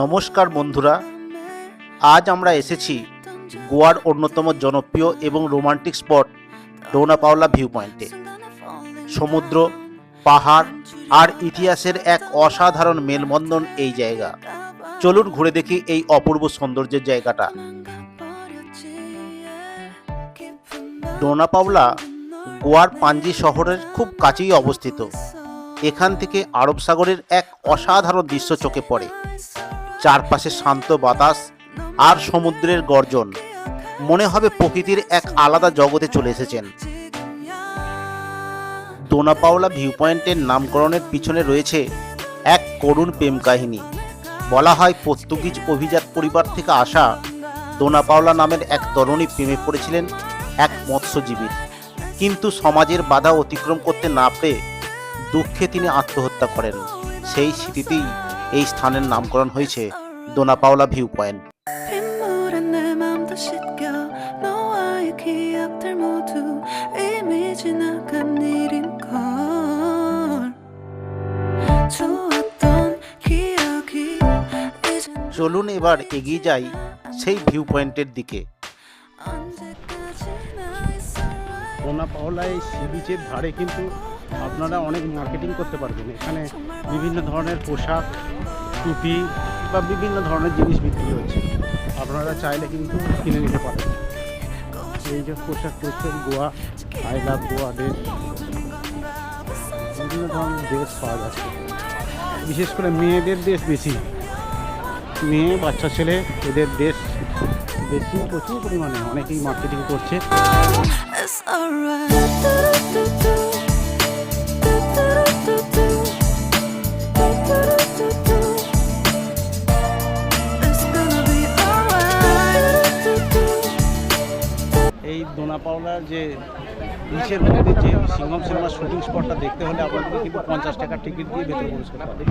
নমস্কার বন্ধুরা, আজ আমরা এসেছি গোয়ার অন্যতম জনপ্রিয় এবং romantic spot Dona Paula view পয়েন্টে সমুদ্র, পাহাড় আর ইতিহাসের এক অসাধারণ মেলবন্ধন এই জায়গা। চলুন ঘুরে দেখি এই অপূর্ব সৌন্দর্যের জায়গাটা। ডোনা পাওলা গোয়ার পাঞ্জি শহরের খুব কাছেই অবস্থিত। এখান থেকে আরব সাগরের এক অসাধারণ দৃশ্য চোখে পড়ে। চারপাশে শান্ত বাতাস আর সমুদ্রের গর্জন। মনে হবে প্রকৃতির এক আলাদা জগতে চলে এসেছেন। দোনাপাওলা ভিউ পয়েন্টের নামকরণের পিছনে রয়েছে এক করুণ প্রেম কাহিনী বলা হয়, পর্তুগিজ অভিজাত পরিবার থেকে আসা দোনাপাওলা নামের এক তরুণী প্রেমে পড়েছিলেন এক মৎস্যজীবীর কিন্তু সমাজের বাধা অতিক্রম করতে না পেরে দুঃখে তিনি আত্মহত্যা করেন। সেই স্মৃতিতেই এই স্থানের নামকরণ হয়েছে দোনাপাওলা ভিউ পয়েন্ট। চলুন এবার এগিয়ে যাই সেই ভিউ পয়েন্টের দিকে। কোনা পাওলায় সি বিচের ধারে কিন্তু আপনারা অনেক মার্কেটিং করতে পারবেন। এখানে বিভিন্ন ধরনের পোশাক, টুপি বা বিভিন্ন ধরনের জিনিস বিক্রি হচ্ছে। আপনারা চাইলে কিন্তু কিনে নিতে পারেন। এই যে পোশাক করছেন Goa, I love Goa dress. বিভিন্ন ধরনের ড্রেস পাওয়া যাচ্ছে। বিশেষ করে মেয়েদের ড্রেস বেশি। মেয়ে, বাচ্চা, ছেলে, এদের ড্রেস বেশি, প্রচুর পরিমাণে। অনেকেই মার্কেটিং করছে। এই দোনাপাওলার যে নিচের মধ্যে যে সিংহম সিনেমার শুটিং স্পটটা দেখতে হলে আপনাদের কিন্তু পঞ্চাশ টাকার টিকিট দিয়ে ভেতরে প্রবেশ করতে হবে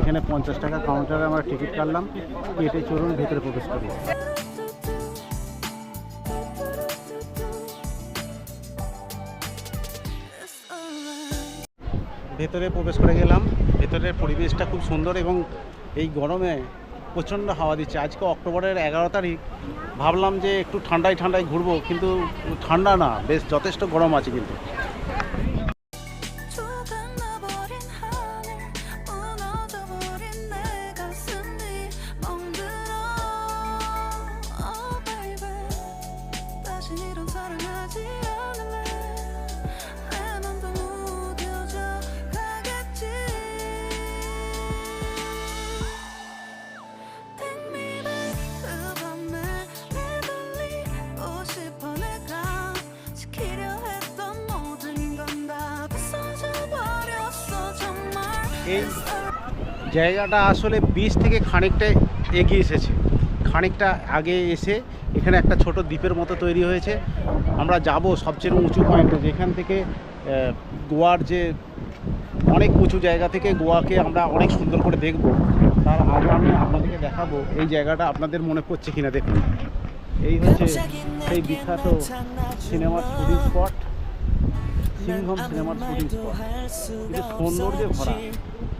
এখানে পঞ্চাশ টাকা কাউন্টারে আমরা টিকিট কাটলাম কেটে চলুন ভেতরে প্রবেশ করি ভেতরে প্রবেশ করে গেলাম। ভেতরের পরিবেশটা খুব সুন্দর এবং এই গরমে প্রচণ্ড হাওয়া দিচ্ছে আজকে অক্টোবরের এগারো তারিখ ভাবলাম যে একটু ঠান্ডায় ঠান্ডায় ঘুরবো কিন্তু ঠান্ডা না বেশ যথেষ্ট গরম আছে কিন্তু 조각나버 এই জায়গাটা আসলে বিচ থেকে খানিকটা এগিয়ে এসেছে। খানিকটা আগে এসে এখানে একটা ছোট দ্বীপের মতো তৈরি হয়েছে। আমরা যাব সবচেয়ে উঁচু পয়েন্টে, যেখান থেকে গোয়ার যে অনেক উঁচু জায়গা থেকে গোয়াকে আমরা অনেক সুন্দর করে দেখব। তার আগে আমি আপনাদেরকে দেখাবো এই জায়গাটা আপনাদের মনে পড়ছে কিনা দেখুন। এই হচ্ছে সেই বিখ্যাত সিনেমার শুটিং স্পট সিংহম সিনেমার শুটিং স্পট কিন্তু সৌন্দর্যে ভরা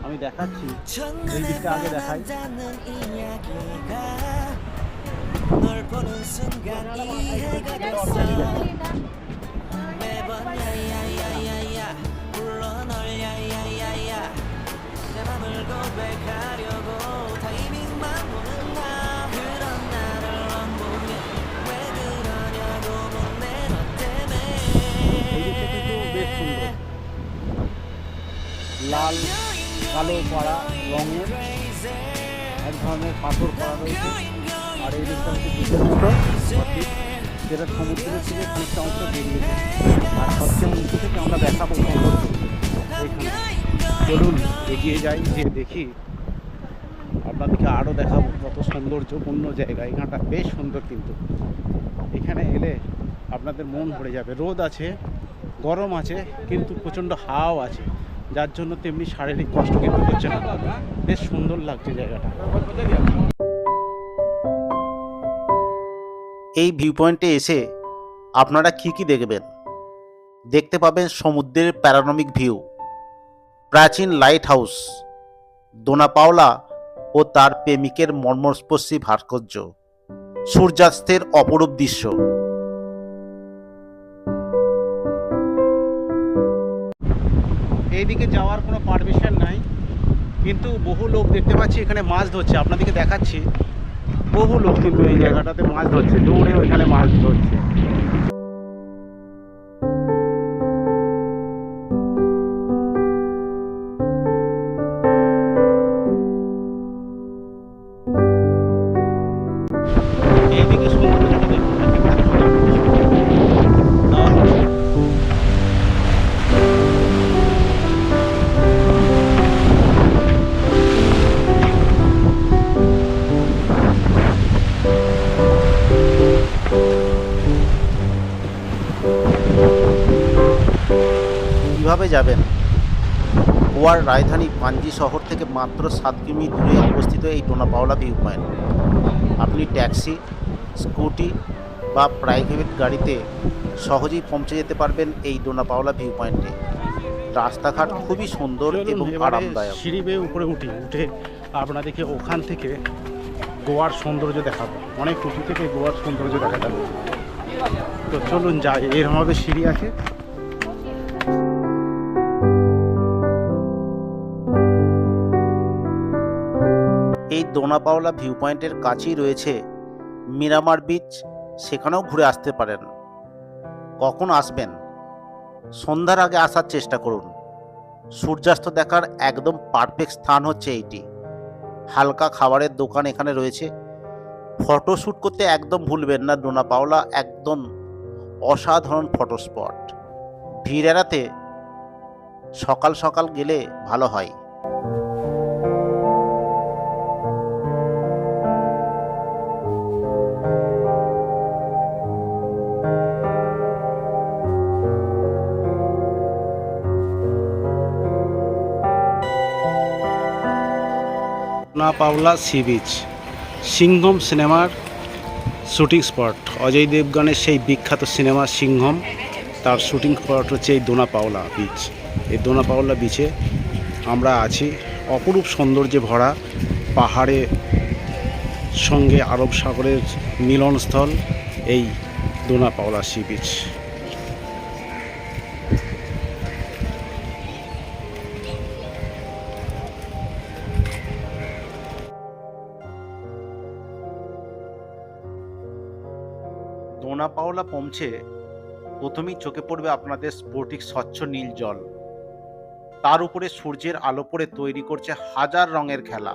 আমি দেখাচ্ছি এই দিকটা আগে দেখাই 널 보는 순간 이해가 됐어 매번 야야야야야 불러 널 야야야야 내 맘을 고백하려 লাল, কালো পাড়া রঙের এক ধরনের পাথর করা রয়েছে। আর এই দিকটা হচ্ছে দ্বীপের মতো সমুদ্রের থেকে খানিকটা অংশ বেরিয়েছে আর সবচেয়ে উঁচু থেকে আমরা দেখাবো চলুন এগিয়ে যাই যে দেখি। আপনাদেরকে আরও দেখাবো কত সৌন্দর্যপূর্ণ জায়গা। এখানটা বেশ সুন্দর কিন্তু। এখানে এলে আপনাদের মন ভরে যাবে। রোদ আছে, গরম আছে, কিন্তু প্রচণ্ড হাওয়াও আছে। যার জন্য তেমনি শারীরিক কষ্ট কিন্তু হচ্ছে না। বেশ সুন্দর লাগছে জায়গাটা। এই ভিউ পয়েন্টে এসে আপনারা কি কি দেখবেন? দেখতে পাবেন সমুদ্রের প্যারানমিক ভিউ প্রাচীন লাইট হাউস দোনাপাওলা ও তার প্রেমিকের মর্মস্পর্শী ভাস্কর্য, সূর্যাস্তের অপরূপ দৃশ্য। এইদিকে যাওয়ার কোনো পারমিশন নাই। কিন্তু বহু লোক দেখতে পাচ্ছি এখানে মাছ ধরছে। আপনাদেরকে দেখাচ্ছি। বহু লোক কিন্তু এই জায়গাটাতে মাছ ধরছে। দৌড়ে ওইখানে মাছ ধরছে। যাবেন। গোয়ার রাজধানী পাঞ্জি শহর থেকে মাত্র সাত কিমি দূরে অবস্থিত এই ডোনাপাওলা ভিউ পয়েন্ট। আপনি ট্যাক্সি স্কুটি বা প্রাইভেট গাড়িতে সহজেই পৌঁছে যেতে পারবেন এই ডোনাপাওলা ভিউ পয়েন্টে। রাস্তাঘাট খুবই সুন্দর এবং আরামদায়ক। সিঁড়ি বেয়ে উপরে উঠি উঠে আপনাদেরকে ওখান থেকে গোয়ার সৌন্দর্য দেখাবো। অনেক উঁচু থেকে গোয়ার সৌন্দর্য দেখা যাবে। তো চলুন যাই এরমভাবে সিঁড়ি আছে। দোনাপাওলা ভিউ পয়েন্টের কাছেই রয়েছে। মিরামার বিচ সেখানেও ঘুরে আসতে পারেন। কখন আসবেন? সন্ধ্যার আগে আসার চেষ্টা করুন। সূর্যাস্ত দেখার একদম পারফেক্ট স্থান হচ্ছে এইটি। হালকা খাবারের দোকান এখানে রয়েছে। ফটোশ্যুট করতে একদম ভুলবেন না ডোনাপাওলা একদম অসাধারণ ফটো স্পট ভিড় এড়াতে সকাল সকাল গেলে ভালো হয়। না পাওলা সি বিচ। সিংহম সিনেমার শুটিং স্পট। অজয় দেবগনের সেই বিখ্যাত সিনেমা সিংহম, তার শুটিং স্পট হচ্ছে এই দোনা পাওলা বিচ। এই দোনা পাওলা বিচে আমরা আছি। অপরূপ সৌন্দর্যে ভরা পাহাড়ে সঙ্গে আরব সাগরের মিলনস্থল, এই দোনা পাওলা সি বিচ। দোনাপাওলা পৌঁছে প্রথমেই চোখে পড়বে আপনাদের স্ফটিক স্বচ্ছ নীল জল। তার উপরে সূর্যের আলো পড়ে তৈরি করছে হাজার রঙের খেলা।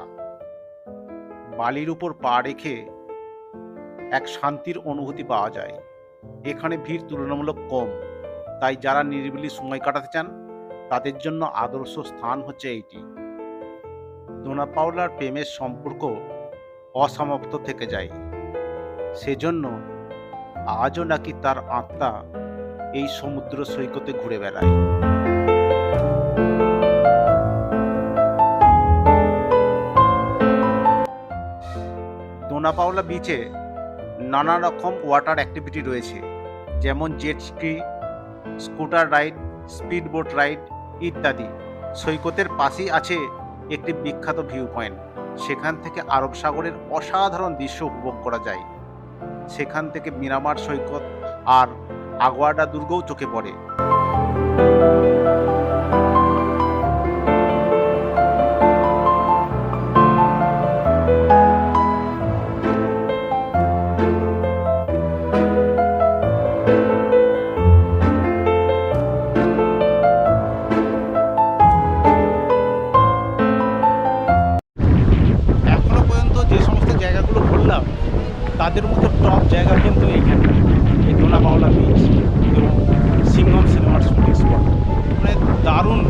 বালির উপর পা রেখে এক শান্তির অনুভূতি পাওয়া যায়। এখানে ভিড় তুলনামূলক কম। তাই যারা নিরিবিলি সময় কাটাতে চান, তাদের জন্য আদর্শ স্থান হচ্ছে এইটি। দোনাপাওলার প্রেমের সম্পর্ক অসমাপ্ত থেকে যায়। সেজন্য আজও নাকি তার আত্মা এই সমুদ্র সৈকতে ঘুরে বেড়ায়। দোনাপাওলা বিচে নানা রকম ওয়াটার অ্যাক্টিভিটি রয়েছে, যেমন jet ski scooter ride speed boat ride ইত্যাদি। সৈকতের পাশেই আছে একটি বিখ্যাত ভিউ পয়েন্ট সেখান থেকে আরব সাগরের অসাধারণ দৃশ্য উপভোগ করা যায়। সেখান থেকে মিরামার সৈকত আর আগোয়াডা দুর্গও চোখে পড়ে। দারুণ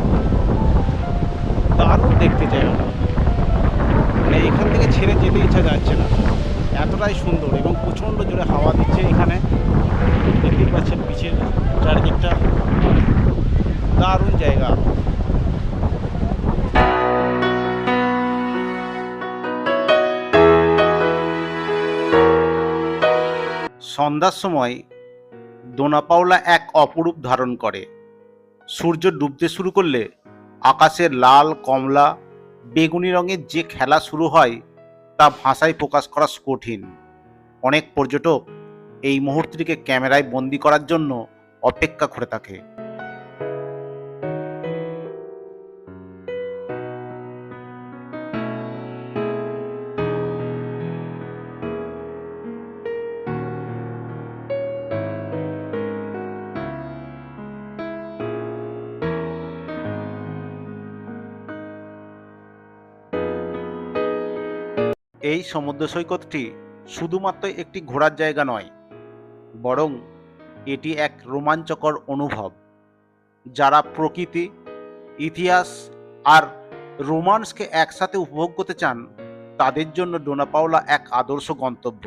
দারুণ দেখতে জায়গাটা। মানে এখান থেকে ছেড়ে যেতে ইচ্ছা যাচ্ছে না। এতটাই সুন্দর এবং প্রচণ্ড জোরে হাওয়া দিচ্ছে এখানে। দেখতেই পাচ্ছেন বিচের চারিদিকটা। দারুণ জায়গা। সন্ধ্যার সময় দোনাপাওলা এক অপরূপ ধারণ করে। সূর্য ডুবতে শুরু করলে আকাশের লাল, কমলা, বেগুনি রঙের যে খেলা শুরু হয় তা ভাষায় প্রকাশ করা কঠিন। অনেক পর্যটক এই মুহূর্তটিকে ক্যামেরায় বন্দি করার জন্য অপেক্ষা করে থাকে। এই সমুদ্র সৈকতটি শুধুমাত্র একটি ঘোরার জায়গা নয়, বরং এটি এক রোমাঞ্চকর অনুভব, যারা প্রকৃতি, ইতিহাস আর রোমান্সকে একসাথে উপভোগ করতে চান, তাদের জন্য ডোনাপাওলা এক আদর্শ গন্তব্য।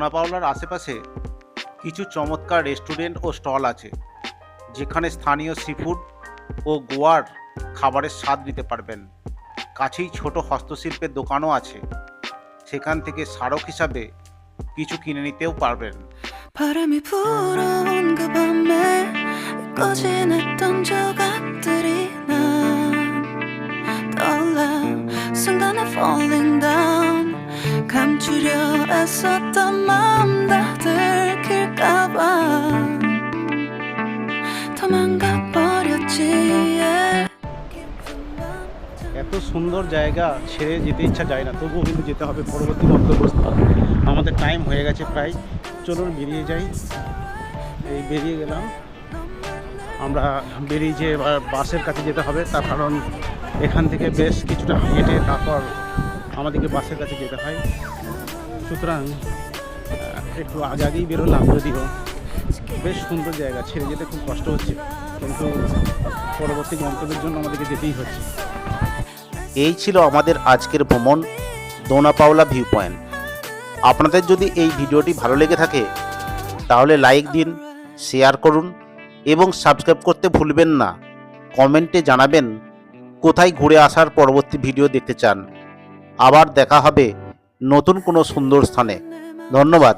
ডোনাপাওলার আশেপাশে কিছু চমৎকার রেস্টুরেন্ট ও স্টল আছে যেখানে স্থানীয় সিফুড ও গোয়ার খাবারের স্বাদ নিতে পারবেন কাছেই ছোট হস্তশিল্পের দোকানও আছে সেখান থেকে স্মারক হিসাবে কিছু কিনে নিতেও পারবেন 바람이 불어온 그 밤에 꺼진 했던 조각들이 난 떠올라 순간에 falling down 감추려 애썼던 마음 다 들킬까봐 도망가 버렸지 yeah. 깊은 밤 এত সুন্দর জায়গা ছেড়ে যেতে ইচ্ছা যায় না তবুও কিন্তু যেতে হবে পরবর্তী গন্তব্যস্থল আমাদের টাইম হয়ে গেছে প্রায় চলুন বেরিয়ে যাই এই বেরিয়ে গেলাম আমরা বেরিয়ে যে এবার বাসের কাছে যেতে হবে তার কারণ এখান থেকে বেশ কিছুটা হেঁটে তারপর আমাদেরকে বাসের কাছে যেতে হয়। সুতরাং একটু আগে আগেই বেরোলাম, যদিও বেশ সুন্দর জায়গা, ছেড়ে যেতে খুব কষ্ট হচ্ছে, কিন্তু পরবর্তী গন্তব্যের জন্য আমাদেরকে যেতেই হচ্ছে। এই ছিল আমাদের আজকের ভ্রমণ, দোনাপাওলা ভিউ পয়েন্ট আপনাদের যদি এই ভিডিওটি ভালো লেগে থাকে, তাহলে লাইক দিন শেয়ার করুন, এবং সাবস্ক্রাইব করতে ভুলবেন না। কমেন্টে জানাবেন, কোথায় ঘুরে আসার পরবর্তী ভিডিও দেখতে চান। আবার দেখা হবে নতুন কোনো সুন্দর স্থানে। ধন্যবাদ।